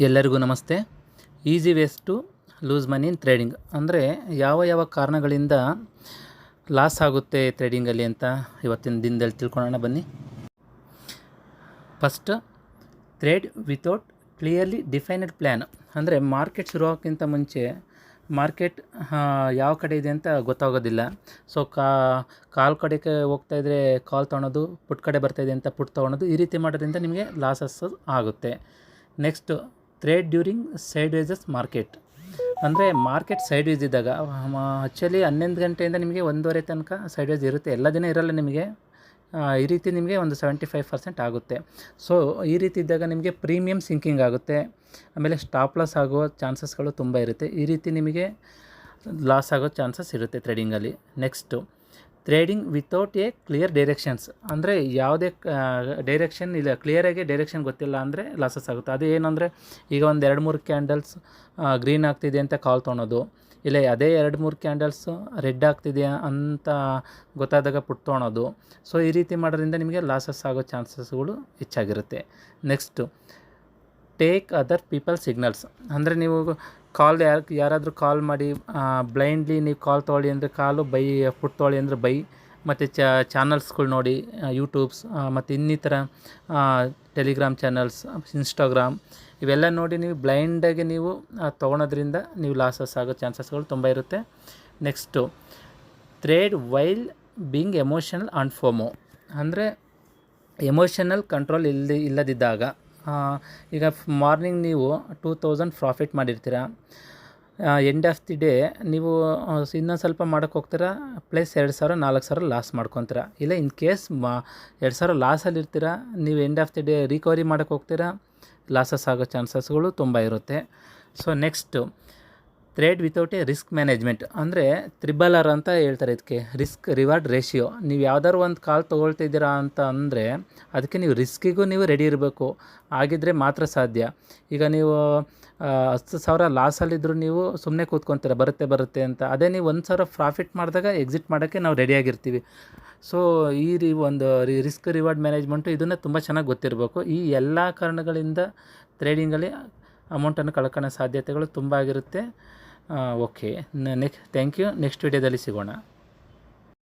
ಎಲ್ಲರಿಗೂ ನಮಸ್ತೆ. Easy ways to lose money in trading ಅಂದರೆ ಯಾವ ಯಾವ ಕಾರಣಗಳಿಂದ ಲಾಸ್ ಆಗುತ್ತೆ ಟ್ರೇಡಿಂಗಲ್ಲಿ ಅಂತ ಇವತ್ತಿನ ದಿನದಲ್ಲಿ ತಿಳ್ಕೊಳ್ಳೋಣ ಬನ್ನಿ. First trade without clearly defined plan ಅಂದರೆ ಮಾರ್ಕೆಟ್ ಶುರುವಾಗಕ್ಕಿಂತ ಮುಂಚೆ ಮಾರ್ಕೆಟ್ ಯಾವ ಕಡೆ ಇದೆ ಅಂತ ಗೊತ್ತಾಗೋದಿಲ್ಲ. ಸೊ ಕಾ, ಕಾಲ್ ಕಡೆಗೆ ಹೋಗ್ತಾ ಇದ್ದರೆ ಕಾಲ್ ತೊಗೊಳೋದು, ಪುಟ್ ಕಡೆ ಬರ್ತಾಯಿದೆ ಅಂತ ಪುಟ್ ತೊಗೊಳೋದು ಈ ರೀತಿ ಮಾಡೋದ್ರಿಂದ ನಿಮಗೆ ಲಾಸಸ್ ಆಗುತ್ತೆ. Next trade during sideways market ಅಂದರೆ ಮಾರ್ಕೆಟ್ ಸೈಡ್ ವೇಸ್ ಇದ್ದಾಗ ಆ್ಯಕ್ಚುಲಿ ಹನ್ನೊಂದು ಗಂಟೆಯಿಂದ ನಿಮಗೆ ಒಂದೂವರೆ ತನಕ ಸೈಡ್ ವೇಸ್ ಇರುತ್ತೆ. ಎಲ್ಲ ದಿನ ಇರಲ್ಲ ನಿಮಗೆ. ಈ ರೀತಿ ನಿಮಗೆ ಒಂದು ಸೆವೆಂಟಿ ಫೈವ್ ಪರ್ಸೆಂಟ್ ಆಗುತ್ತೆ. ಸೊ ಈ ರೀತಿ ಇದ್ದಾಗ ನಿಮಗೆ ಪ್ರೀಮಿಯಮ್ ಸಿಂಕಿಂಗ್ ಆಗುತ್ತೆ. ಆಮೇಲೆ ಸ್ಟಾಪ್ ಲಾಸ್ ಆಗೋ ಚಾನ್ಸಸ್ಗಳು ತುಂಬ ಇರುತ್ತೆ. ಈ ರೀತಿ ನಿಮಗೆ ಲಾಸ್ ಆಗೋ ಚಾನ್ಸಸ್ ಇರುತ್ತೆ ಟ್ರೇಡಿಂಗಲ್ಲಿ next trading without a clear directions ಅಂದರೆ ಯಾವುದೇ ಡೈರೆಕ್ಷನ್ ಇಲ್ಲ ಕ್ಲಿಯರಾಗಿ ಡೈರೆಕ್ಷನ್ ಗೊತ್ತಿಲ್ಲ ಅಂದರೆ ಲಾಸಸ್ ಆಗುತ್ತೆ. ಅದು ಏನಂದರೆ, ಈಗ ಒಂದು ಎರಡು ಮೂರು ಕ್ಯಾಂಡಲ್ಸ್ ಗ್ರೀನ್ ಆಗ್ತಿದೆ ಅಂತ ಕಾಲ್ ತೊಗೊಳೋದು ಇಲ್ಲ, ಅದೇ ಎರಡು ಮೂರು ಕ್ಯಾಂಡಲ್ಸು ರೆಡ್ ಆಗ್ತಿದೆಯಾ ಅಂತ ಗೊತ್ತಾದಾಗ ಪುಟ್ ತೊಗೊಳೋದು ಸೊ ಈ ರೀತಿ ಮಾಡೋದ್ರಿಂದ ನಿಮಗೆ ಲಾಸಸ್ ಆಗೋ ಚಾನ್ಸಸ್ಗಳು ಹೆಚ್ಚಾಗಿರುತ್ತೆ. Next take other people signals ಅಂದರೆ ನೀವು ಕಾಲ್ ಯಾರು, ಯಾರಾದರೂ ಕಾಲ್ ಮಾಡಿ ಬ್ಲೈಂಡ್ಲಿ ನೀವು ಕಾಲ್ ತೊಗೊಳ್ಳಿ ಅಂದರೆ ಕಾಲು, ಬೈ ಫುಟ್ ತೊಗೊಳ್ಳಿ ಅಂದರೆ ಬೈ, ಮತ್ತು ಚಾನಲ್ಸ್ಗಳು ನೋಡಿ ಯೂಟ್ಯೂಬ್ಸ್ ಮತ್ತು ಇನ್ನಿತರ ಟೆಲಿಗ್ರಾಮ್ ಚಾನಲ್ಸ್ ಇನ್ಸ್ಟಾಗ್ರಾಮ್ ಇವೆಲ್ಲ ನೋಡಿ ನೀವು ಬ್ಲೈಂಡಾಗಿ ನೀವು ತೊಗೊಳೋದ್ರಿಂದ ನೀವು ಲಾಸಸ್ ಆಗೋ ಚಾನ್ಸಸ್ಗಳು ತುಂಬ ಇರುತ್ತೆ. Next trade while being emotional and FOMO ಅಂದರೆ ಎಮೋಷನಲ್ ಕಂಟ್ರೋಲ್ ಇಲ್ಲದೆ ಇಲ್ಲದಿದ್ದಾಗ ಈಗ ಮಾರ್ನಿಂಗ್ ನೀವು ಟೂ ತೌಸಂಡ್ ಪ್ರಾಫಿಟ್ ಮಾಡಿರ್ತೀರ ಎಂಡ್ ಆಫ್ ದಿ ಡೇ ನೀವು ಇನ್ನೊಂದು ಸ್ವಲ್ಪ ಮಾಡೋಕ್ಕೆ ಹೋಗ್ತೀರಾ ಪ್ಲಸ್ ಎರಡು ಸಾವಿರ, ನಾಲ್ಕು ಸಾವಿರ ಲಾಸ್ ಮಾಡ್ಕೊತೀರ. ಇಲ್ಲ ಇನ್ ಕೇಸ್ ಮಾ, ಎರಡು ಸಾವಿರ ಲಾಸಲ್ಲಿರ್ತೀರ ನೀವು end of the day recovery ಮಾಡೋಕ್ಕೆ ಹೋಗ್ತೀರಾ ಲಾಸಸ್ ಆಗೋ ಚಾನ್ಸಸ್ಗಳು ತುಂಬ ಇರುತ್ತೆ. So next trade without a risk management ಅಂದರೆ ತ್ರಿಬಲ್ ಆರ್ ಅಂತ ಹೇಳ್ತಾರೆ ಇದಕ್ಕೆ. ರಿಸ್ಕ್ ರಿವಾರ್ಡ್ ರೇಷಿಯೋ ನೀವು ಯಾವ್ದಾದ್ರು ಒಂದು ಕಾಲ್ ತೊಗೊಳ್ತಿದ್ದೀರಾ ಅಂತ ಅಂದರೆ ಅದಕ್ಕೆ ನೀವು ರಿಸ್ಕಿಗೂ ನೀವು ರೆಡಿ ಇರಬೇಕು. ಆಗಿದ್ದರೆ ಮಾತ್ರ ಸಾಧ್ಯ. ಈಗ ನೀವು ಹತ್ತು ಸಾವಿರ ಲಾಸಲ್ಲಿದ್ದರೂ ನೀವು ಸುಮ್ಮನೆ ಕೂತ್ಕೊತೀರ, ಬರುತ್ತೆ ಬರುತ್ತೆ ಅಂತ. ಅದೇ ನೀವು ಒಂದು ಸಾವಿರ ಪ್ರಾಫಿಟ್ ಮಾಡಿದಾಗ ಎಕ್ಸಿಟ್ ಮಾಡೋಕ್ಕೆ ನಾವು ರೆಡಿಯಾಗಿರ್ತೀವಿ ಸೊ ಈ ರೀ ಒಂದು ರಿಸ್ಕ್ ರಿವಾರ್ಡ್ ಮ್ಯಾನೇಜ್ಮೆಂಟು ಇದನ್ನು ತುಂಬ ಚೆನ್ನಾಗಿ ಗೊತ್ತಿರಬೇಕು. ಈ ಎಲ್ಲ ಕಾರಣಗಳಿಂದ ಟ್ರೇಡಿಂಗಲ್ಲಿ ಅಮೌಂಟನ್ನು ಕಳ್ಕೊಳ್ಳೋ ಸಾಧ್ಯತೆಗಳು ತುಂಬ ಆಗಿರುತ್ತೆ. Okay. Next thank you next ವಿಡಿಯೋದಲ್ಲಿ ಸಿಗೋಣ.